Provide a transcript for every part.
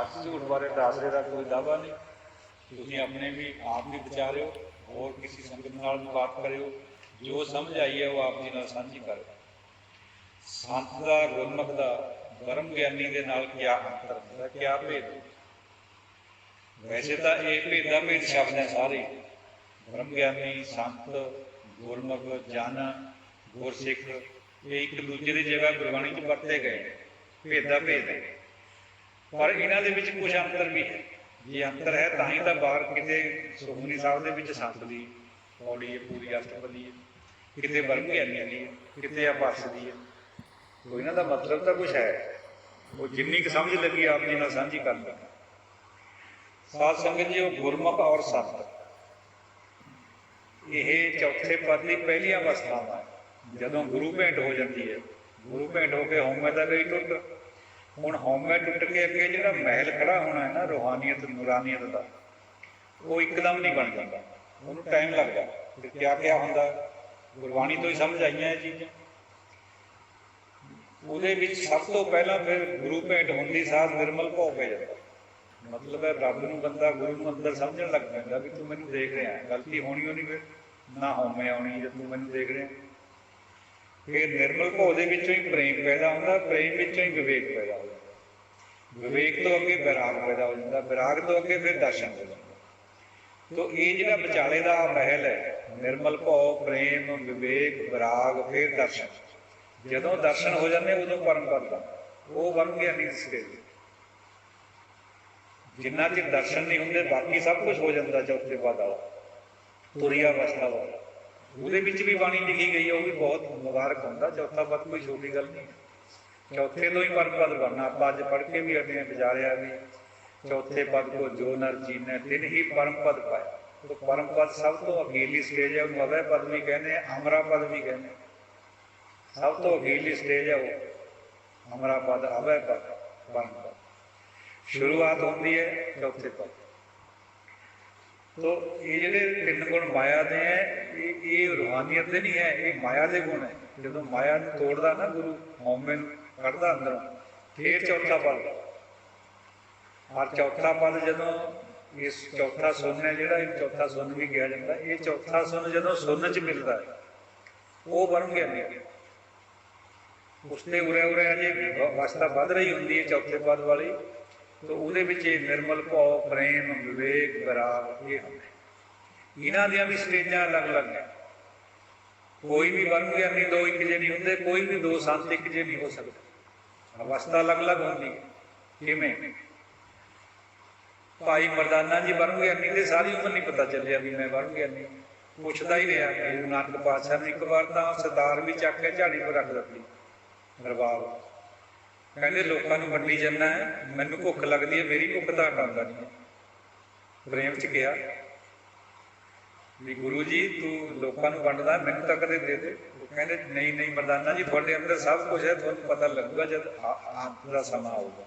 ਸੱਚ ਝੂਠ ਬਾਰੇ ਟਾਸਰੇ ਦਾ ਕੋਈ ਦਾਵਾ ਨਹੀਂ। ਤੁਸੀਂ ਆਪਣੇ ਵੀ ਆਪ ਵੀ ਵਿਚਾਰਿਓ, ਹੋਰ ਕਿਸੇ ਸੰਗਤ ਨਾਲ ਵੀ ਬਾਤ ਕਰਿਓ। ਜੋ ਸਮਝ ਆਈ ਹੈ, ਉਹ ਆਪ ਜੀ ਨਾਲ ਸਾਂਝੀ ਕਰੋ। ਸੰਤ ਦਾ, ਗੁਰਮੁਖ ਦਾ, ਬ੍ਰਹਮ ਗਿਆਨੀ ਦੇ ਨਾਲ ਕਿਆ ਅੰਤਰ ਹੁੰਦਾ, ਕਿਆ ਭੇਦ ਵੈਸੇ ਤਾਂ ਇਹ ਭੇਦਾ ਭੇਦ ਸ਼ਬਦ ਹੈ ਸਾਰੇ। ਬ੍ਰਹਮ ਗਿਆਨੀ, ਸੰਤ, ਗੁਰਮੁਖ, ਜਨ, ਗੁਰਸਿੱਖ, ਇਹ ਇੱਕ ਦੂਜੇ ਦੀ ਜਗ੍ਹਾ ਗੁਰਬਾਣੀ 'ਚ ਵਰਤੇ ਗਏ ਨੇ। ਭੇਦਾ ਭੇਦ ਹੈ। ਪਰ ਇਹਨਾਂ ਦੇ ਵਿੱਚ ਕੁਝ ਅੰਤਰ ਵੀ ਹੈ। ਜੇ ਅੰਤਰ ਹੈ, ਤਾਂ ਹੀ ਤਾਂ ਬਾਹਰ ਕਿਤੇ ਸੁਖਮਨੀ ਸਾਹਿਬ ਦੇ ਵਿੱਚ ਸੰਤ ਦੀ ਪੌੜੀ ਹੈ, ਪੂਰੀ ਅਸ਼ਟਪਦੀ ਹੈ। ਕਿਤੇ ਬ੍ਰਹਮ ਗਿਆਨੀ ਦੀ ਹੈ। ਕਿਤੇ ਆਪਸ ਦੀ ਹੈ। ਉਹ ਇਹਨਾਂ ਦਾ ਮਤਲਬ ਤਾਂ ਕੁਝ ਹੈ। ਉਹ ਜਿੰਨੀ ਕੁ ਸਮਝ ਲੱਗੀ, ਆਪ ਜੀ ਨਾਲ ਸਾਂਝੀ ਕਰ ਲੈਣਾ ਸਾਧ ਸੰਗਤ ਜੀ, ਉਹ ਗੁਰਮੁਖ ਔਰ ਸੰਤ। ਇਹ ਚੌਥੇ ਪਦ ਦੀ ਪਹਿਲੀ ਅਵਸਥਾ ਹੈ। ਜਦੋਂ ਗੁਰੂ ਭੇਂਟ ਹੋ ਜਾਂਦੀ ਹੈ, ਗੁਰੂ ਭੇਂਟ ਹੋ ਕੇ ਹਉਮੈ ਦਾ ਗਈ ਟੁੱਟ ਹੁਣ ਹਉਮੈ ਟੁੱਟ ਕੇ ਅੱਗੇ ਜਿਹੜਾ ਮਹਿਲ ਖੜਾ ਹੋਣਾ ਹੈ ਨਾ, ਰੂਹਾਨੀਅਤ, ਨੂਰਾਨੀਅਤ ਦਾ, ਉਹ ਇੱਕਦਮ ਨਹੀਂ ਬਣ ਜਾਂਦਾ। ਉਹਨੂੰ ਟਾਈਮ ਲੱਗਦਾ। ਤੇ ਕਿਆ ਕਿਆ ਹੁੰਦਾ? ਗੁਰਬਾਣੀ ਤੋਂ ਹੀ ਸਮਝ ਆਈਆਂ ਇਹ ਚੀਜ਼ਾਂ। ਉਹਦੇ ਵਿੱਚ ਸਭ ਤੋਂ ਪਹਿਲਾਂ ਫਿਰ ਗੁਰੂ ਭੇਂਟ ਹੁੰਦੀ, ਸਾਧ ਨਿਰਮਲ ਭਾਵ ਪੈ ਜਾਂਦਾ। ਮਤਲਬ ਹੈ ਰੱਬ ਨੂੰ ਬੰਦਾ ਗੁਰੂ ਨੂੰ ਅੰਦਰ ਸਮਝਣ ਲੱਗ ਪੈਂਦਾ ਵੀ ਤੂੰ ਮੈਨੂੰ ਦੇਖ ਰਿਹਾ ਹੈ। ਗਲਤੀ ਹੋਣੀ ਹੋਣੀ ਫਿਰ, ਨਾ ਹੋਵੇਂ ਆਉਣੀ ਜੇ ਤੂੰ ਮੈਨੂੰ ਦੇਖ ਰਿਹਾ। ਫਿਰ ਨਿਰਮਲ ਭਾਵ ਦੇ ਵਿੱਚੋਂ ਹੀ ਪ੍ਰੇਮ ਪੈਦਾ ਹੁੰਦਾ, ਪ੍ਰੇਮ ਵਿੱਚੋਂ ਹੀ ਵਿਵੇਕ ਪੈਦਾ ਹੁੰਦਾ। ਵਿਵੇਕ ਤੋਂ ਅੱਗੇ ਵਿਰਾਗ ਪੈਦਾ ਹੋ ਜਾਂਦਾ ਵਿਰਾਗ ਤੋਂ ਅੱਗੇ ਫਿਰ ਦਰਸ਼ਨ ਹੋ ਜਾਂਦਾ। ਤੋ ਇਹ ਜਿਹੜਾ ਵਿਚਾਲੇ ਦਾ ਮਹਿਲ ਹੈ, ਨਿਰਮਲ ਭਾਵ ਪ੍ਰੇਮ, ਵਿਵੇਕ ਵਿਰਾਗ ਫਿਰ ਦਰਸ਼ਨ। ਜਦੋਂ ਦਰਸ਼ਨ ਹੋ ਜਾਂਦੇ, ਉਦੋਂ ਪਰਮ ਪਦ ਉਹ ਬਣ ਗਿਆ ਨਹੀਂ ਸਟੇਜ ਜਿੰਨਾ ਚਿਰ ਦਰਸ਼ਨ ਨਹੀਂ ਹੁੰਦੇ, ਬਾਕੀ ਸਭ ਕੁਝ ਹੋ ਜਾਂਦਾ ਚੌਥੇ ਪਦ ਵਾਲਾ। ਤੁਰਿਆ ਅਵਸਥਾ ਵਾਲਾ। ਉਹਦੇ ਵਿੱਚ ਵੀ ਬਾਣੀ ਲਿਖੀ ਗਈ ਹੈ, ਉਹ ਵੀ ਬਹੁਤ ਮੁਬਾਰਕ ਹੁੰਦਾ, ਚੌਥਾ ਪਦ ਕੋਈ ਛੋਟੀ ਗੱਲ ਨਹੀਂ। ਚੌਥੇ ਤੋਂ ਹੀ ਪਰਮ ਪਦ ਬਣਨਾ। ਆਪਾਂ ਅੱਜ ਪੜ੍ਹ ਕੇ ਵੀ ਹਟੇ ਵਿਚਾਰਿਆ ਵੀ। ਚੌਥੇ ਪਦ ਕੋ ਜੋ ਨਰ ਜੀਨੇ, ਤਿਨ ਹੀ ਪਰਮ ਪਦ ਪਾਇਆ ਤੋ ਪਰਮ ਪਦ ਸਭ ਤੋਂ ਅਖੀਰਲੀ ਸਟੇਜ ਹੈ ਉਹਨੂੰ ਅਵੈ ਪਦ ਵੀ ਕਹਿੰਦੇ ਆ, ਅਮਰਾ ਪਦ ਵੀ ਕਹਿੰਦੇ ਸਭ ਤੋਂ ਅਖੀਰਲੀ ਸਟੇਜ ਹੈ ਉਹ। ਅਮਰਾ ਪਦ, ਅਵੈ ਪਦ, ਪਰਮ ਪਦ। ਸ਼ੁਰੂਆਤ ਹੁੰਦੀ ਹੈ ਚੌਥੇ ਪਦ। ਤੋ ਇਹ ਜਿਹੜੇ ਤਿੰਨ ਗੁਣ ਮਾਇਆ ਦੇ ਹੈ, ਇਹ ਇਹ ਰੂਹਾਨੀਅਤ ਦੇ ਨਹੀਂ ਹੈ, ਇਹ ਮਾਇਆ ਦੇ ਗੁਣ ਹੈ। ਜਦੋਂ ਮਾਇਆ ਨੂੰ ਤੋੜਦਾ ਨਾ ਗੁਰੂ, ਹਉਮੈ ਕੱਢਦਾ ਅੰਦਰੋਂ, ਫੇਰ ਚੌਥਾ ਪਦ ਔਰ ਚੌਥਾ ਪਦ ਜਦੋਂ ਇਸ ਚੌਥਾ ਸੁਨ ਹੈ ਜਿਹੜਾ, ਇਹ ਚੌਥਾ ਸੁਨ ਵੀ ਕਿਹਾ ਜਾਂਦਾ, ਇਹ ਚੌਥਾ ਸੁਨ ਜਦੋਂ ਸੁਨ ਚ ਮਿਲਦਾ ਹੈ, ਉਹ ਬਣ ਗਿਆ ਨਹੀਂ ਉਰੇ ਉਰੇ ਅਜੇ ਵਾਸਤਾ ਵੱਧ ਰਹੀ ਹੁੰਦੀ ਹੈ ਚੌਥੇ ਪਦ ਵਾਲੀ, ਤਾਂ ਉਹਦੇ ਵਿੱਚ ਇਹ ਨਿਰਮਲ ਭਾਵ, ਪ੍ਰੇਮ, ਵਿਵੇਕ ਬਰਾਗ ਇਹ ਹੁੰਦੇ। ਇਹਨਾਂ ਦੀਆਂ ਵੀ ਸਟੇਜਾਂ ਅਲੱਗ-ਅਲੱਗ ਨੇ। ਕੋਈ ਵੀ ਵਰਗ ਗਿਆਨੀ ਦੋ ਇੱਕ ਜਿਹੇ ਨਹੀਂ ਹੁੰਦੇ, ਕੋਈ ਵੀ ਦੋ ਸੰਤ ਇੱਕ ਜਿਹੇ ਨਹੀਂ ਹੋ ਸਕਦਾ। ਅਵਸਥਾ ਅਲੱਗ-ਅਲੱਗ ਹੁੰਦੀ ਹੈ। ਕਿਵੇਂ? ਭਾਈ ਮਰਦਾਨਾ ਜੀ ਬਣ ਗਿਆ ਨਹੀਂ ਸਾਰੀ ਉਮਰ ਨਹੀਂ ਪਤਾ ਚੱਲਿਆ ਵੀ ਮੈਂ ਬਣ ਗਿਆਨੀ ਪੁੱਛਦਾ ਹੀ ਰਿਹਾ ਗੁਰੂ ਨਾਨਕ ਪਾਤਸ਼ਾਹ ਨੇ ਇੱਕ ਵਾਰ ਤਾਂ ਸਰਦਾਰ ਵੀ ਚੱਕ ਕੇ ਝਾੜੀ 'ਤੇ ਰੱਖ ਦਿੱਤੀ ਰਬਾਬ ਕਹਿੰਦੇ, ਲੋਕਾਂ ਨੂੰ ਵੰਡੀ ਜਾਂਦਾ ਹੈ, ਮੈਨੂੰ ਭੁੱਖ ਲੱਗਦੀ ਹੈ, ਮੇਰੀ ਭੁੱਖ ਦਾ ਹਟਾਉਂਦਾ ਨਹੀਂ ਪ੍ਰੇਮ ਚ ਕਿਹਾ, ਵੀ ਗੁਰੂ ਜੀ, ਤੂੰ ਲੋਕਾਂ ਨੂੰ ਵੰਡਦਾ ਮੈਨੂੰ ਤਾਂ ਕਦੇ ਦੇ ਦੇ ਕਹਿੰਦੇ ਨਹੀਂ ਨਹੀਂ ਮਰਦਾਨਾ ਜੀ, ਤੁਹਾਡੇ ਅੰਦਰ ਸਭ ਕੁਝ ਹੈ, ਤੁਹਾਨੂੰ ਪਤਾ ਲੱਗੂਗਾ ਜਦ ਆ- ਅੰਤ ਦਾ ਸਮਾਂ ਆਊਗਾ।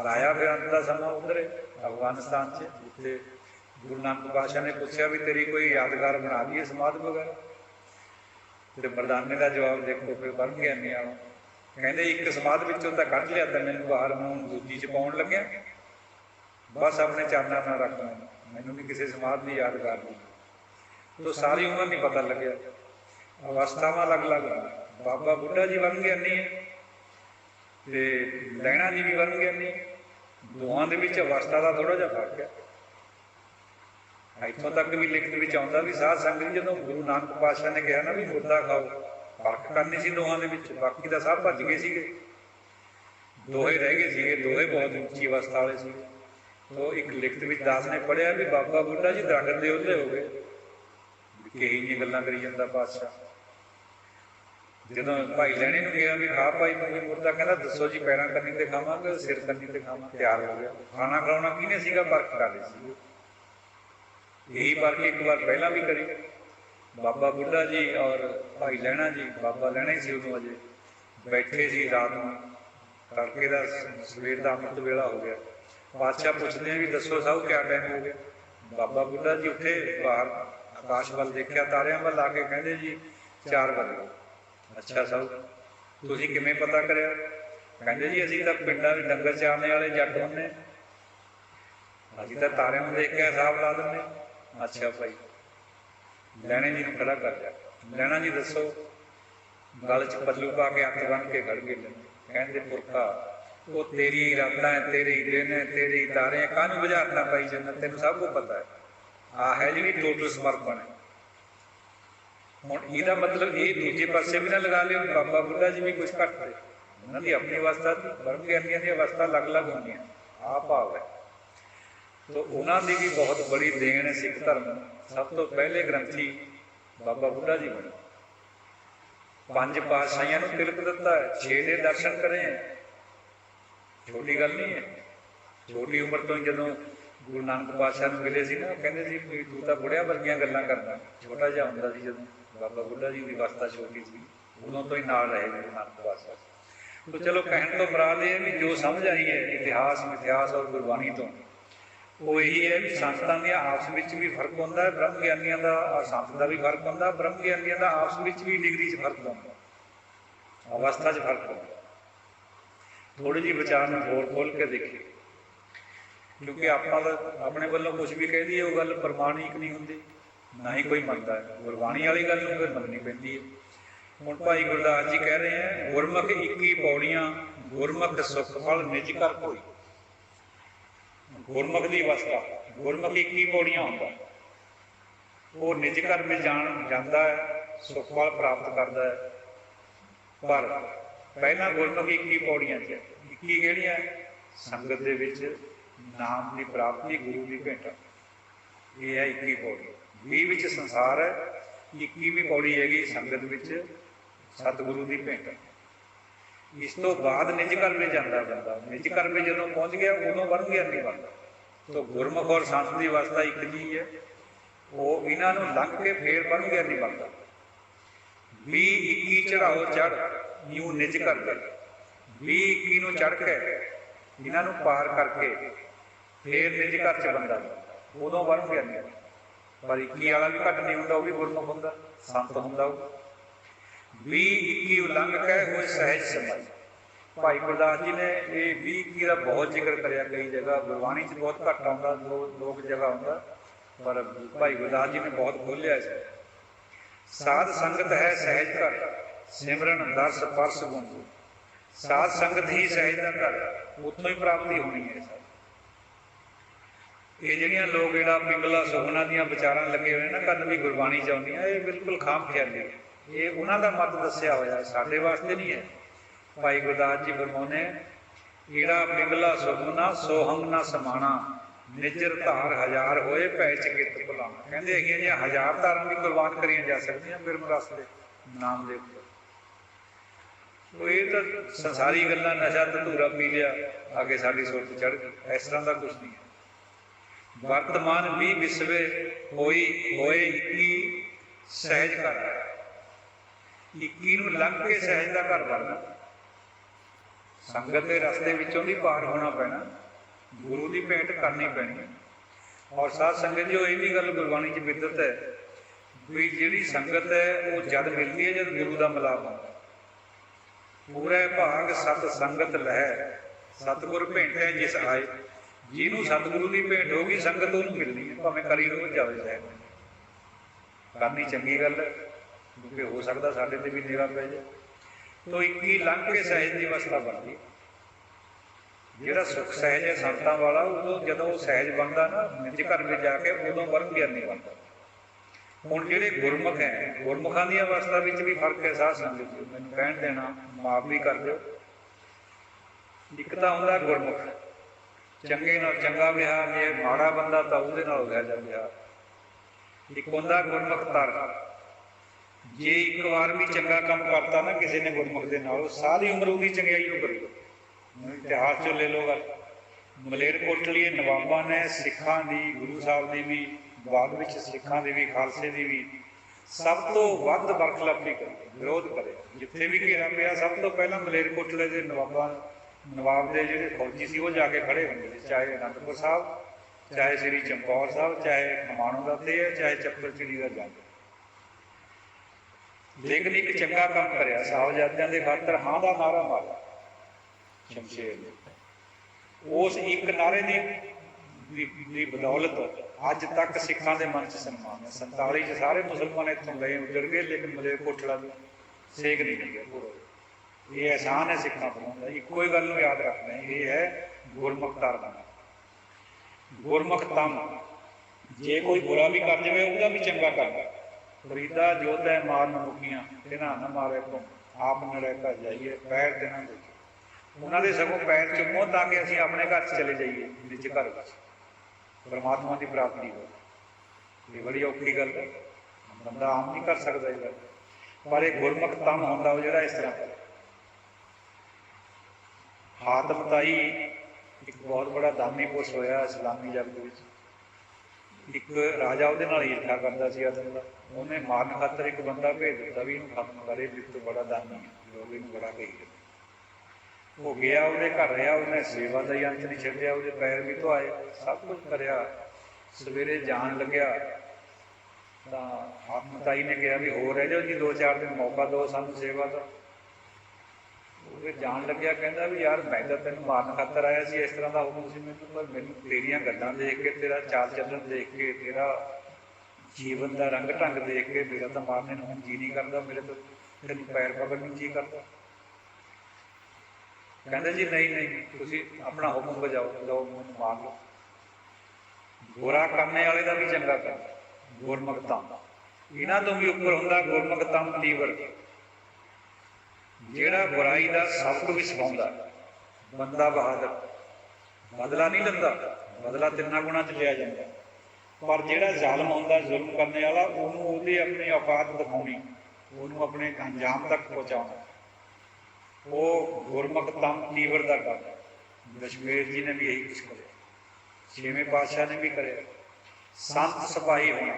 ਔਰ ਆਇਆ ਫਿਰ ਅੰਤ ਦਾ ਸਮਾਂ ਉਧਰ ਅਫਗਾਨਿਸਤਾਨ ਚ, ਜਿੱਥੇ ਗੁਰੂ ਨਾਨਕ ਪਾਤਸ਼ਾਹ ਨੇ ਪੁੱਛਿਆ ਵੀ ਤੇਰੀ ਕੋਈ ਯਾਦਗਾਰ ਬਣਾ ਲਈਏ ਸਮਾਧ ਵਗੈਰਾ? ਤੇ ਮਰਦਾਨੇ ਦਾ ਜਵਾਬ ਦੇਖੋ ਫਿਰ ਬਣ ਗਿਆ ਨਹੀਂ ਆਉਣਾ ਕਹਿੰਦੇ ਇੱਕ ਸਮਾਧ ਵਿੱਚੋਂ ਤਾਂ ਕੱਢ ਲਿਆ ਤਾਂ ਮੈਨੂੰ ਬਾਹਰ ਨੂੰ ਦੂਜੀ ਚ ਪਾਉਣ ਲੱਗਿਆ। ਬਸ ਆਪਣੇ ਚਾਨਣਾ ਨਾਲ ਰੱਖਣਾ ਮੈਨੂੰ ਨਹੀਂ ਕਿਸੇ ਸਮਾਧ ਦੀ ਯਾਦਗਾਰ ਨਹੀਂ ਤੋ ਸਾਰੀ ਉਮਰ ਨਹੀਂ ਪਤਾ ਲੱਗਿਆ। ਅਵਸਥਾਵਾਂ ਅਲੱਗ-ਅਲੱਗ ਬਾਬਾ ਬੁੱਢਾ ਜੀ ਬਣ ਗਿਆਨੀ ਹੈ ਤੇ ਲੈਣਾ ਜੀ ਵੀ ਬਣ ਗਿਆਨੀ ਦੋਹਾਂ ਦੇ ਵਿੱਚ ਅਵਸਥਾ ਦਾ ਥੋੜਾ ਜਿਹਾ ਫ਼ਰਕ ਹੈ। ਇੱਥੋਂ ਤੱਕ ਵੀ ਲਿਖਤ ਵਿੱਚ ਆਉਂਦਾ ਵੀ ਸਾਧ ਸੰਗਤ ਜੀ ਜਦੋਂ ਗੁਰੂ ਨਾਨਕ ਪਾਤਸ਼ਾਹ ਨੇ ਕਿਹਾ ਨਾ ਵੀ ਮੁਰਦਾ ਖਾਓ, ਫ਼ਰਕ ਕਰਨੀ ਸੀ ਦੋਹਾਂ ਦੇ ਵਿੱਚ। ਬਾਕੀ ਦਾ ਸਭ ਭੱਜ ਗਏ ਸੀਗੇ। ਦੋਹੇ ਰਹਿ ਗਏ ਸੀਗੇ, ਦੋਹੇ ਬਹੁਤ ਉੱਚੀ ਅਵਸਥਾ ਵਾਲੇ ਸੀ। ਉਹ ਇੱਕ ਲਿਖਤ ਵਿੱਚ ਦਾਸ ਨੇ ਪੜਿਆ ਵੀ ਬਾਬਾ ਬੁੱਢਾ ਜੀ ਦਰਗਤ ਦੇ ਉਹਦੇ ਹੋ ਗਏ। ਕਹੀ ਜੀ ਗੱਲਾਂ ਕਰੀ ਜਾਂਦਾ ਪਾਤਸ਼ਾਹ। ਜਦੋਂ ਭਾਈ ਲੈਣੇ ਨੂੰ ਗਿਆ ਵੀ ਖਾ ਭਾਈ ਮੈਂ ਮੁਰਦਾ, ਕਹਿੰਦਾ ਦੱਸੋ ਜੀ, ਪੈਰਾਂ ਕੰਨੀ ਤੇ ਖਾਵਾਂਗੇ, ਸਿਰ ਕੰਨੀ ਤੇ ਖਾਵਾਂਗੇ, ਤਿਆਰ ਹੋ ਗਿਆ। ਖਾਣਾ ਖਵਾਉਣਾ ਕਿਹਨੇ ਸੀਗਾ? ਫ਼ਰਕ ਕਰ ਲਈ ਸੀ ਇਹੀ ਫ਼ਰਕ ਇੱਕ ਵਾਰ ਪਹਿਲਾਂ ਵੀ ਕਰੀ। ਬਾਬਾ ਬੁੱਢਾ ਜੀ ਔਰ ਭਾਈ ਲੈਣਾ ਜੀ, ਬਾਬਾ ਲੈਣਾ ਹੀ ਸੀ ਉਦੋਂ ਅਜੇ। ਬੈਠੇ ਸੀ ਰਾਤ ਨੂੰ। ਤੜਕੇ ਦਾ ਸਵੇਰ ਦਾ ਅੰਮ੍ਰਿਤ ਵੇਲਾ ਹੋ ਗਿਆ। ਬਾਦਸ਼ਾਹ ਪੁੱਛਦੇ ਆ ਵੀ ਦੱਸੋ ਸਾਹਿਬ ਕਿਆ ਟਾਈਮ ਹੋ ਗਿਆ? ਬਾਬਾ ਬੁੱਢਾ ਜੀ ਉੱਥੇ ਬਾਹਰ, ਆਕਾਸ਼ ਵੱਲ ਦੇਖਿਆ, ਤਾਰਿਆਂ ਵੱਲ ਆ ਕੇ ਕਹਿੰਦੇ ਜੀ 4 ਵਜੇ। ਅੱਛਾ ਸਾਹਿਬ ਤੁਸੀਂ ਕਿਵੇਂ ਪਤਾ ਕਰਿਆ? ਕਹਿੰਦੇ ਜੀ, ਅਸੀਂ ਤਾਂ ਪਿੰਡਾਂ ਦੇ ਡੰਗਰ ਚਾਰਨੇ ਵਾਲੇ ਜੱਟ ਹੁੰਨੇ ਅਸੀਂ ਤਾਂ ਤਾਰਿਆਂ ਨੂੰ ਦੇਖ ਕੇ ਹਿਸਾਬ ਲਾ ਦਿੰਦੇ। ਅੱਛਾ ਭਾਈ। ਲੈਣੇ ਜੀ ਨੂੰ ਖੜਾ ਕਰ ਲਿਆ ਲੈਣਾ ਜੀ ਦੱਸੋ। ਗਲ 'ਚ ਪੱਲੂ ਪਾ ਕੇ ਹੱਥ ਬੰਨ ਕੇ ਖੜ ਗਏ। ਕਹਿੰਦੇ, ਪੁਰਖਾ, ਉਹ ਤੇਰੀ ਇਰਾਦਾ ਹੈ ਤੇਰੇ ਹੀਰੇ ਨੇ, ਤੇਰੀ ਤਾਰੇ ਕਾਹਨੂੰ ਬੁਝਾਰਨਾ ਪਾਈ ਜਾਂਦਾ ਤੈਨੂੰ ਸਭ ਕੁਝ ਪਤਾ ਹੈ ਆ ਹੈ ਜਿਹੜੀ ਟੋਟਲ ਸਮਰਪਣ ਹੈ ਹੁਣ ਇਹਦਾ ਮਤਲਬ ਇਹ ਦੂਜੇ ਪਾਸੇ ਵੀ ਨਾ ਲਗਾ ਲਿਓ, ਬਾਬਾ ਬੁੱਢਾ ਜੀ ਵੀ ਕੁਝ ਘੱਟ ਦੇ। ਉਹਨਾਂ ਦੀ ਆਪਣੀ ਅਵਸਥਾ ਸੀ ਬਰਮ ਗਿਆਨੀਆਂ ਦੀ ਅਵਸਥਾ ਅਲੱਗ-ਅਲੱਗ ਹੁੰਦੀਆਂ ਆ ਭਾਵ ਹੈ। ਤੋ ਉਹਨਾਂ ਦੀ ਵੀ ਬਹੁਤ ਬੜੀ ਦੇਣ ਹੈ ਸਿੱਖ ਧਰਮ ਨੂੰ। ਸਭ ਤੋਂ ਪਹਿਲੇ ਗ੍ਰੰਥੀ ਬਾਬਾ ਬੁੱਢਾ ਜੀ ਬਣੇ। ਪੰਜ ਪਾਤਸ਼ਾਹੀਆਂ ਨੂੰ ਤਿਲਕ ਦਿੱਤਾ ਹੈ, ਛੇ ਦੇ ਦਰਸ਼ਨ ਕਰੇ ਹੈ। ਛੋਟੀ ਗੱਲ ਨਹੀਂ ਹੈ। ਛੋਟੀ ਉਮਰ ਤੋਂ ਜਦੋਂ ਗੁਰੂ ਨਾਨਕ ਪਾਤਸ਼ਾਹ ਨੂੰ ਮਿਲੇ ਸੀ ਨਾ, ਉਹ ਕਹਿੰਦੇ ਸੀ ਵੀ ਤੂੰ ਤਾਂ ਬੁੜਿਆ ਵਰਗੀਆਂ ਗੱਲਾਂ ਕਰਦਾ। ਛੋਟਾ ਜਿਹਾ ਹੁੰਦਾ ਸੀ ਜਦੋਂ, ਬਾਬਾ ਬੁੱਢਾ ਜੀ ਦੀ ਅਵਸਥਾ ਛੋਟੀ ਸੀ, ਉਦੋਂ ਤੋਂ ਹੀ ਨਾਲ ਰਹੇ ਗੁਰੂ ਨਾਨਕ ਪਾਤਸ਼ਾਹ। ਤੋ ਚਲੋ ਕਹਿਣ ਤੋਂ ਮੁਰਾਦ ਇਹ ਵੀ ਜੋ ਸਮਝ ਆਈ ਹੈ ਇਤਿਹਾਸ, ਮਿਥਿਹਾਸ ਔਰ ਗੁਰਬਾਣੀ ਤੋਂ, ਉਹ ਇਹੀ ਹੈ ਵੀ ਸੰਤਾਂ ਦੀਆਂ ਆਪਸ ਵਿੱਚ ਵੀ ਫ਼ਰਕ ਹੁੰਦਾ ਹੈ, ਬ੍ਰਹਮ ਗਿਆਨੀਆਂ ਦਾ ਔਰ ਸੰਤ ਦਾ ਵੀ ਫ਼ਰਕ ਹੁੰਦਾ, ਬ੍ਰਹਮ ਗਿਆਨੀਆਂ ਦਾ ਆਪਸ ਵਿੱਚ ਵੀ ਡਿਗਰੀ 'ਚ ਫ਼ਰਕ ਹੁੰਦਾ, ਅਵਸਥਾ 'ਚ ਫ਼ਰਕ ਹੁੰਦਾ। ਥੋੜੀ ਜਿਹੀ ਵਿਚਾਰ ਨੂੰ ਹੋਰ ਖੋਲ ਕੇ ਦੇਖੀਏ। ਕਿਉਂਕਿ ਆਪਾਂ ਆਪਣੇ ਵੱਲੋਂ ਕੁਝ ਵੀ ਕਹਿ ਦਈਏ, ਉਹ ਗੱਲ ਪ੍ਰਮਾਣਿਕ ਨਹੀਂ ਹੁੰਦੀ, ਨਾ ਹੀ ਕੋਈ ਮੰਨਦਾ। ਹੈ ਗੁਰਬਾਣੀ ਵਾਲੀ ਗੱਲ ਨੂੰ ਫਿਰ ਮੰਨਣੀ ਪੈਂਦੀ ਹੈ। ਹੁਣ ਭਾਈ ਗੁਰਦਾਸ ਜੀ ਕਹਿ ਰਹੇ ਹੈ, ਗੁਰਮੁਖ 21 ਪੌੜੀਆਂ, ਗੁਰਮੁਖ ਸੁਖ ਫਲ ਨਿਜ ਕਰ ਕੋਈ। ਗੁਰਮੁਖ ਦੀ ਅਵਸਥਾ ਗੁਰਮੁਖ 21 ਪੌੜੀਆਂ ਹੁੰਦਾ। ਉਹ ਨਿਜ ਘਰ ਵਿੱਚ ਜਾਣ, ਜਾਂਦਾ ਹੈ, ਸੁਖ ਫਲ ਪ੍ਰਾਪਤ ਕਰਦਾ ਹੈ। ਪਰ ਪਹਿਲਾਂ ਗੁਰਮੁਖ 21 ਪੌੜੀਆਂ ਚ 21 ਕਿਹੜੀਆਂ? ਸੰਗਤ ਦੇ ਵਿੱਚ ਨਾਮ ਦੀ ਪ੍ਰਾਪਤੀ ਗੁਰੂ ਦੀ ਭੇਟ ਇਹ ਹੈ 21 ਪੌੜੀ। 20 ਵਿੱਚ ਸੰਸਾਰ ਹੈ 21ਵੀਂ ਪੌੜੀ ਹੈਗੀ ਸੰਗਤ ਵਿੱਚ ਸਤਿਗੁਰੂ ਦੀ ਭੇਟ ਇਸ ਤੋਂ ਬਾਅਦ ਨਿਜ ਘਰ ਜਾਂਦਾ ਬੰਦਾ। ਨਿਜ ਘਰ ਜਦੋਂ ਪਹੁੰਚ ਗਿਆ, ਉਦੋਂ ਬਣ ਗਿਆ ਨਹੀਂ ਬਣਦਾ ਤੋ ਗੁਰਮੁਖ ਔਰ ਸੰਤ ਦੀ ਅਵਸਥਾ ਇੱਕ ਜੀ ਹੈ। ਉਹ ਇਹਨਾਂ ਨੂੰ ਲੰਘ ਕੇ ਫੇਰ ਬਣ ਗਿਆ ਨਹੀਂ ਬਣਦਾ 20 21 ਚੜਾਓ ਚੜ ਨਿਉ ਨਿਜ ਕਰ ਗਏ 20 21 ਨੂੰ ਚੜ ਕੇ, ਇਹਨਾਂ ਨੂੰ ਪਾਰ ਕਰਕੇ ਫੇਰ ਨਿਜ ਘਰ ਚ ਬੰਦਾ ਉਦੋਂ ਬਣ ਗਿਆ ਨਹੀਂ ਪਰ 21 ਵਾਲਾ ਵੀ ਘੱਟ ਨਹੀਂ ਹੁੰਦਾ ਉਹ ਵੀ ਗੁਰਮੁਖ ਹੁੰਦਾ ਸੰਤ ਹੁੰਦਾ ਉਹ 20 21 ਉਲੰਘ ਕੇ ਹੋਏ ਸਹਿਜ ਸਮਾਈ ਭਾਈ ਗੁਰਦਾਸ ਜੀ ਨੇ ਇਹ 20 21 ਦਾ ਬਹੁਤ ਜ਼ਿਕਰ ਕਰਿਆ ਕਈ ਜਗ੍ਹਾ ਗੁਰਬਾਣੀ 'ਚ ਬਹੁਤ ਘੱਟ ਆਉਂਦਾ ਦੋ ਲੋਕ ਜਗ੍ਹਾ ਆਉਂਦਾ ਪਰ ਭਾਈ ਗੁਰਦਾਸ ਜੀ ਨੇ ਬਹੁਤ ਖੋਲਿਆ ਇਸ ਸਾਧ ਸੰਗਤ ਹੈ ਸਹਿਜ ਘਰ ਸਿਮਰਨ ਦਰਸ ਪਰਸ ਗੁੰਦ ਸਾਧ ਸੰਗਤ ਹੀ ਸਹਿਜ ਦਾ ਘਰ ਉੱਥੋਂ ਹੀ ਪ੍ਰਾਪਤੀ ਹੋਣੀ ਹੈ ਸਭ ਇਹ ਜਿਹੜੀਆਂ ਲੋਕ ਜਿਹੜਾ ਪਿੰਗਲਾ ਸੁਖਨਾ ਦੀਆਂ ਵਿਚਾਰਾਂ ਲੱਗੇ ਹੋਏ ਨਾ ਕੱਲ ਵੀ ਗੁਰਬਾਣੀ ਚ ਆਉਂਦੀਆਂ, ਇਹ ਬਿਲਕੁਲ ਖਾਮ ਖਿਆਲੀ ਹੈ ਇਹ ਉਹਨਾਂ ਦਾ ਮਤ ਦੱਸਿਆ ਹੋਇਆ, ਸਾਡੇ ਵਾਸਤੇ ਨਹੀਂ ਹੈ। ਭਾਈ ਗੁਰਦਾਸ ਜੀ ਫਰਮਾਉਂਦੇ ਜਿਹੜਾ ਪਿੰਗਲਾ ਸੁਖਨਾ ਸੋਹੰਗ ਨਾ ਸਮਾਣਾ, ਨਿਜਰ ਧਾਰ ਹਜ਼ਾਰ ਹੋਏ ਭੈ ਚ ਕਿਤ ਭੁਲਾਣਾ ਕਹਿੰਦੇ ਹੈਗੀਆਂ ਜਿਹੀਆਂ ਹਜ਼ਾਰ ਧਾਰਾਂ ਵੀ ਕੁਰਬਾਨ ਕਰੀਆਂ ਜਾ ਸਕਦੀਆਂ ਬਿਰਮ ਰਸ ਦੇ ਨਾਮ ਦੇ ਉੱਤੇ। ਉਹ ਇਹ ਤਾਂ ਸੰਸਾਰੀ ਗੱਲਾਂ, ਨਸ਼ਾ ਧੂਰਾ ਪੀ ਲਿਆ, ਅੱਗੇ ਸਾਡੀ ਸੋਚ ਚੜ ਗਈ। ਇਸ ਤਰ੍ਹਾਂ ਦਾ ਕੁਝ ਨਹੀਂ ਹੈ। ਵਰਤਮਾਨ ਵੀ ਵਿਸਵੇ ਹੋਈ ਹੋਏ 21 ਸਹਿਜ ਘਰ 21 ਨੂੰ ਲੰਘ ਕੇ ਸਹਿਜ ਦਾ ਘਰ ਬਣਨਾ। ਸੰਗਤ ਦੇ ਰਸਤੇ ਵਿੱਚੋਂ ਦੀ ਪਾਰ ਹੋਣਾ ਪੈਣਾ। ਗੁਰੂ ਦੀ ਭੇਟ ਕਰਨੀ ਪੈਣੀ। ਔਰ ਸਾਧ ਸੰਗਤ ਜੋ ਇਹ ਵੀ ਗੱਲ ਗੁਰਬਾਣੀ 'ਚ ਵਿਦਤ ਹੈ ਵੀ ਜਿਹੜੀ ਸੰਗਤ ਹੈ, ਉਹ ਜਦ ਮਿਲਦੀ ਹੈ, ਜਦ ਗੁਰੂ ਦਾ ਮਿਲਾਪ ਹੁੰਦਾ ਪੂਰੇ ਭਾਗ ਸਤ ਸੰਗਤ ਲਹਿ। ਸਤਿਗੁਰ ਭੇਟੇ ਜਿਸ ਆਏ। ਜਿਹਨੂੰ ਸਤਿਗੁਰੂ ਦੀ ਭੇਟ ਹੋ ਗਈ, ਸੰਗਤ ਉਹਨੂੰ ਮਿਲਣੀ ਹੈ, ਭਾਵੇਂ ਕਰੀ ਰੋਜ਼ ਜਾਵੇ ਸਾਹਿਬ। ਕਰਨੀ ਚੰਗੀ ਗੱਲ ਹੈ, ਕਿਉਂਕਿ ਹੋ ਸਕਦਾ ਸਾਡੇ ਤੇ ਵੀ ਨਿਗਾ ਪੈ ਜਾਏ। ਤੋ 21 ਲੰਘ ਕੇ ਸਹਿਜ ਦੀ ਅਵਸਥਾ ਬਣਦੀ ਜਿਹੜਾ ਸੁਖ ਸਹਿਜ ਹੈ ਸੰਤਾਂ ਵਾਲਾ, ਉਦੋਂ ਜਦੋਂ ਸਹਿਜ ਬਣਦਾ ਨਾ, ਨਿਜ ਘਰ ਵਿੱਚ ਜਾ ਕੇ ਉਦੋਂ ਵਰਗ ਗਿਆਨੀ ਬਣਦਾ। ਹੁਣ ਜਿਹੜੇ ਗੁਰਮੁਖ ਹੈ, ਗੁਰਮੁਖਾਂ ਦੀ ਅਵਸਥਾ ਵਿੱਚ ਵੀ ਫ਼ਰਕ ਹੈ, ਸਾਧ ਸੰਗਤ ਵਿੱਚ। ਮੈਨੂੰ ਕਹਿਣ ਦੇਣਾ, ਮਾਫ ਵੀ ਕਰ ਦਿਓ। ਇੱਕ ਤਾਂ ਹੁੰਦਾ ਗੁਰਮੁਖ। ਚੰਗੇ ਨਾਲ ਚੰਗਾ ਵਿਹਾਰ ਜੇ ਮਾੜਾ ਬੰਦਾ ਤਾਂ ਉਹਦੇ ਨਾਲ ਹੋਇਆ ਜਾ ਵਿਹਾਰ। ਇੱਕ ਹੁੰਦਾ ਗੁਰਮੁਖ ਤਰ। ਜੇ ਇੱਕ ਵਾਰ ਵੀ ਚੰਗਾ ਕੰਮ ਕਰਤਾ ਨਾ ਕਿਸੇ ਨੇ ਗੁਰਮੁਖ ਦੇ ਨਾਲ, ਉਹ ਸਾਰੀ ਉਮਰ ਉਹਦੀ ਚੰਗਿਆਈ ਉਹ ਕਰੂ ਇਤਿਹਾਸ ਚੋਂ ਲੈ ਲਓ ਗੱਲ। ਮਲੇਰ ਨਵਾਬਾਂ ਨੇ ਸਿੱਖਾਂ ਦੀ, ਗੁਰੂ ਸਾਹਿਬ ਦੀ ਵੀ, ਬਾਅਦ ਵਿੱਚ ਸਿੱਖਾਂ ਦੀ ਵੀ, ਖਾਲਸੇ ਦੀ ਵੀ ਸਭ ਤੋਂ ਵੱਧ ਬਰਖਲਾਫੀ ਕਰੀ, ਵਿਰੋਧ ਕਰੇ। ਜਿੱਥੇ ਵੀ ਘੇਰਾ ਪਿਆ, ਸਭ ਤੋਂ ਪਹਿਲਾਂ ਮਲੇਰਕੋਟਲੇ ਦੇ ਨਵਾਬਾਂ ਨਵਾਬ ਦੇ ਜਿਹੜੇ ਫੌਜੀ ਸੀ, ਉਹ ਜਾ ਕੇ ਖੜੇ ਹੁੰਦੇ ਸੀ, ਚਾਹੇ ਅਨੰਦਪੁਰ ਸਾਹਿਬ, ਚਾਹੇ ਸ੍ਰੀ ਚਮਕੌਰ ਸਾਹਿਬ, ਚਾਹੇ ਖਮਾਣੋ ਦਾ ਤੇ ਹੈ ਚਾਹੇ ਚੱਪਰ ਚਿੜੀ ਦਾ ਜੰਗ। ਲੇਕਿਨ ਇੱਕ ਚੰਗਾ ਕੰਮ ਕਰਿਆ, ਸਾਹਿਬਜ਼ਾਦਿਆਂ ਦੇ ਖਾਤਰ ਹਾਂ ਦਾ ਨਾਰਾ ਮਾਰਿਆ, ਸ਼ਮਸ਼ੇਰ ਨੇ ਉਸ ਇੱਕ ਨਾਰੇ ਦੀ ਦੀ ਬਦੌਲਤ ਅੱਜ ਤੱਕ ਸਿੱਖਾਂ ਦੇ ਮਨ 'ਚ ਸਨਮਾਨ ਹੈ। 47 ਚ ਸਾਰੇ ਮੁਸਲਮਾਨ ਇੱਥੋਂ ਗਏ, ਉਜੜ ਗਏ, ਲੇਕਿਨ ਮਲੇ ਸੇਕ ਨਹੀਂ ਲੱਗਿਆ ਇਹ ਆਸਾਨ ਹੈ ਸਿੱਖਣਾ ਤੋਂ ਇੱਕੋ ਹੀ ਗੱਲ ਨੂੰ ਯਾਦ ਰੱਖਣਾ ਇਹ ਹੈ ਗੁਰਮੁਖ ਧਾਰਨਾ ਗੁਰਮੁਖ ਤਮ ਜੇ ਕੋਈ ਬੁਰਾ ਵੀ ਕਰ ਜਾਵੇ, ਉਹਦਾ ਵੀ ਚੰਗਾ ਕਰਦਾ ਫਰੀਦਾ ਜੋਤ ਹੈ, ਮਾਰਨ ਮੁਕੀਆਂ ਇਹਨਾਂ ਨਾ ਮਾਰੇ ਤੋਂ ਆਪ ਨ ਜਾਈਏ, ਪੈਰ ਦੇ ਉਹਨਾਂ ਦੇ ਸਗੋਂ ਪੈਰ ਚੁੰਮੋ ਤਾਂ ਕਿ ਅਸੀਂ ਆਪਣੇ ਘਰ 'ਚ ਚਲੇ ਜਾਈਏ ਨਿੱਜ ਘਰ ਵਿੱਚ। ਪਰਮਾਤਮਾ ਦੀ ਪ੍ਰਾਪਤੀ ਹੋ ਇਹ ਬੜੀ ਔਖੀ ਗੱਲ ਹੈ। ਬੰਦਾ ਆਮ ਨਹੀਂ ਕਰ ਸਕਦਾ ਇਹ ਗੱਲ। ਪਰ ਇਹ ਗੁਰਮੁਖ ਤਮ ਹੁੰਦਾ, ਉਹ ਜਿਹੜਾ ਇਸ ਤਰ੍ਹਾਂ ਕਰੇ ਤਾਈ ਇੱਕ ਬਹੁਤ ਬੜਾ ਦਾਨੀ ਪੁਰਸ਼ ਹੋਇਆ ਇਸਲਾਮੀ ਜਗਤ ਵਿੱਚ। ਇੱਕ ਰਾਜਾ ਉਹਦੇ ਨਾਲ ਈਰਖਾ ਕਰਦਾ ਸੀ ਆਦਮ ਦਾ। ਉਹਨੇ ਮਾਰਨ ਖਾਤਰ ਇੱਕ ਬੰਦਾ ਭੇਜ ਦਿੱਤਾ ਵੀ ਇਹਨੂੰ ਖਤਮ ਕਰੇ, ਵੀ ਤੋਂ ਬੜਾ ਦਾਨੀ ਹੈ ਲੋਕ ਇਹਨੂੰ ਬੜਾ ਕਹੀ ਜਾਂਦੇ। ਉਹ ਗਿਆ, ਉਹਦੇ ਘਰ ਰਿਹਾ, ਉਹਨੇ ਸੇਵਾ ਦਾ ਯੰਤ ਨਹੀਂ ਛੱਡਿਆ, ਉਹਦੇ ਪੈਰ ਵੀ ਧੋਏ ਸਭ ਕੁਝ ਕਰਿਆ। ਸਵੇਰੇ ਜਾਣ ਲੱਗਿਆ। ਤਾਂ ਆਤਮਤਾਈ ਨੇ ਕਿਹਾ ਵੀ ਹੋਰ ਰਹਿ ਜਾਓ ਜੀ, ਦੋ ਚਾਰ ਦਿਨ ਮੌਕਾ ਦਿਓ ਸਾਨੂੰ ਸੇਵਾ ਦਾ। ਫਿਰ ਜਾਣ ਲੱਗਿਆ, ਕਹਿੰਦਾ ਵੀ ਯਾਰ ਮੈਂ ਤਾਂ ਤੈਨੂੰ ਮਾਰਨ ਖਾਤਰ ਆਇਆ ਸੀ, ਇਸ ਤਰ੍ਹਾਂ ਦਾ ਹੁਕਮ ਸੀ ਮੈਨੂੰ ਪਰ ਮੈਨੂੰ ਤੇਰੀਆਂ ਗੱਲਾਂ ਦੇਖ ਕੇ, ਤੇਰਾ ਚਾਲ ਚੱਲਣ ਦੇਖ ਕੇ, ਤੇਰਾ ਜੀਵਨ ਦਾ ਰੰਗ ਢੰਗ ਦੇਖ ਕੇ, ਮੇਰਾ ਤਾਂ ਮਾਰਨੇ ਨੂੰ ਜੀ ਨਹੀਂ ਕਰਦਾ, ਮੇਰੇ ਤੋਂ ਤੈਨੂੰ ਪੈਰ ਪਕੜਨ ਨੂੰ ਜੀ ਕਰਦਾ। ਕਹਿੰਦਾ ਜੀ, ਨਹੀਂ ਨਹੀਂ, ਤੁਸੀਂ ਆਪਣਾ ਹੁਕਮ ਬਜਾਓ ਲਓ ਮੈਨੂੰ ਮਾਰ ਲਓ। ਬੁਰਾ ਕਰਨੇ ਵਾਲੇ ਦਾ ਵੀ ਚੰਗਾ ਕਰ ਗੁਰਮੁਖਤਾ। ਇਹਨਾਂ ਤੋਂ ਵੀ ਉੱਪਰ ਹੁੰਦਾ ਗੁਰਮੁਖਤਾ ਤੀਵਰ। ਜਿਹੜਾ ਬੁਰਾਈ ਦਾ ਸਬਕ ਵੀ ਸਿਖਾਉਂਦਾ, ਬੰਦਾ ਬਹਾਦਰ। ਬਦਲਾ ਨਹੀਂ ਲੈਂਦਾ, ਬਦਲਾ ਤਿੰਨਾਂ ਗੁਣਾ ਚ ਲਿਆ ਜਾਂਦਾ। ਪਰ ਜਿਹੜਾ ਜ਼ਾਲਮ ਹੁੰਦਾ, ਜ਼ੁਲਮ ਕਰਨੇ ਵਾਲਾ, ਉਹਨੂੰ ਉਹਦੇ ਆਪਣੇ ਔਕਾਤ ਦਿਖਾਉਣੀ, ਉਹਨੂੰ ਆਪਣੇ ਅੰਜਾਮ ਤੱਕ ਪਹੁੰਚਾਉਣਾ। ਉਹ ਗੁਰਮੁਖ ਤਮ ਤੀਵਰ ਦਾ ਕੰਮ ਦਸ਼ਮੇਰ ਜੀ ਨੇ ਵੀ ਇਹੀ ਕੁਝ ਕਰਿਆ। ਛੇਵੇਂ ਪਾਤਸ਼ਾਹ ਨੇ ਵੀ ਕਰਿਆ। ਸੰਤ ਸਿਪਾਹੀ ਹੋਣਾ।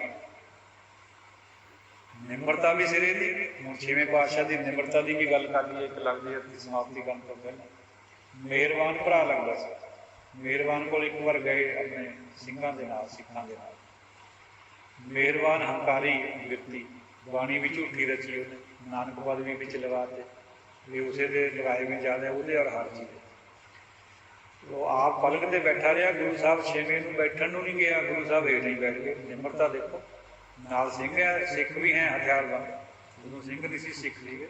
ਨਿਮਰਤਾ ਵੀ ਸਿਰੇ ਦੀ, ਹੁਣ ਛੇਵੇਂ ਪਾਤਸ਼ਾਹ ਦੀ ਨਿਮਰਤਾ ਦੀ ਵੀ ਗੱਲ ਕਰ ਲਈਏ ਇੱਕ ਲੱਗਦੀ ਹੈ ਕਿ ਸਮਾਪਤੀ ਕਰਨ ਤੋਂ ਪਹਿਲਾਂ। ਮਿਹਰਬਾਨ ਭਰਾ ਲੱਗਦਾ ਸੀ। ਮਿਹਰਬਾਨ ਕੋਲ ਇੱਕ ਵਾਰ ਗਏ ਆਪਣੇ ਸਿੰਘਾਂ ਦੇ ਨਾਲ, ਸਿੱਖਾਂ ਦੇ ਨਾਲ। ਮਿਹਰਬਾਨ ਹੰਕਾਰੀ ਵਿਅਕਤੀ, ਬਾਣੀ ਵੀ ਝੂਠੀ ਰਚੀ ਉਹਨੇ, ਨਾਨਕ ਪਦਵੀ ਵਿੱਚ ਲਗਾ ਤੇ ਵੀ ਉਸੇ ਦੇ ਲਗਾਏ ਵੀ ਜ਼ਿਆਦਾ ਉਹਦੇ ਔਰ ਹਰ ਜੀ ਉਹ ਆਪ ਪਲਕ ਤੇ ਬੈਠਾ ਰਿਹਾ, ਗੁਰੂ ਸਾਹਿਬ ਛੇਵੇਂ ਨੂੰ ਬੈਠਣ ਨੂੰ ਨਹੀਂ ਗਿਆ, ਗੁਰੂ ਸਾਹਿਬ ਹੇਠ ਹੀ ਬੈਠ ਗਏ। ਨਿਮਰਤਾ ਦੇਖੋ। ਨਾਲ ਸਿੰਘ ਹੈ, ਸਿੱਖ ਵੀ ਹੈ ਹਥਿਆਰਬੰਦ ਗੁਰੂ ਸਿੰਘ ਦੀ ਸੀ ਸਿੱਖ ਸੀਗੇ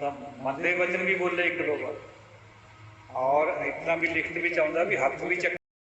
ਤਾਂ ਮੰਦੇ ਵਚਨ ਵੀ ਬੋਲੇ ਇੱਕ ਦੋ ਵਾਰ। ਔਰ ਇਤਨਾ ਵੀ ਲਿਖਤ ਵਿੱਚ ਆਉਂਦਾ ਵੀ ਹੱਥ ਵੀ ਚੱਕ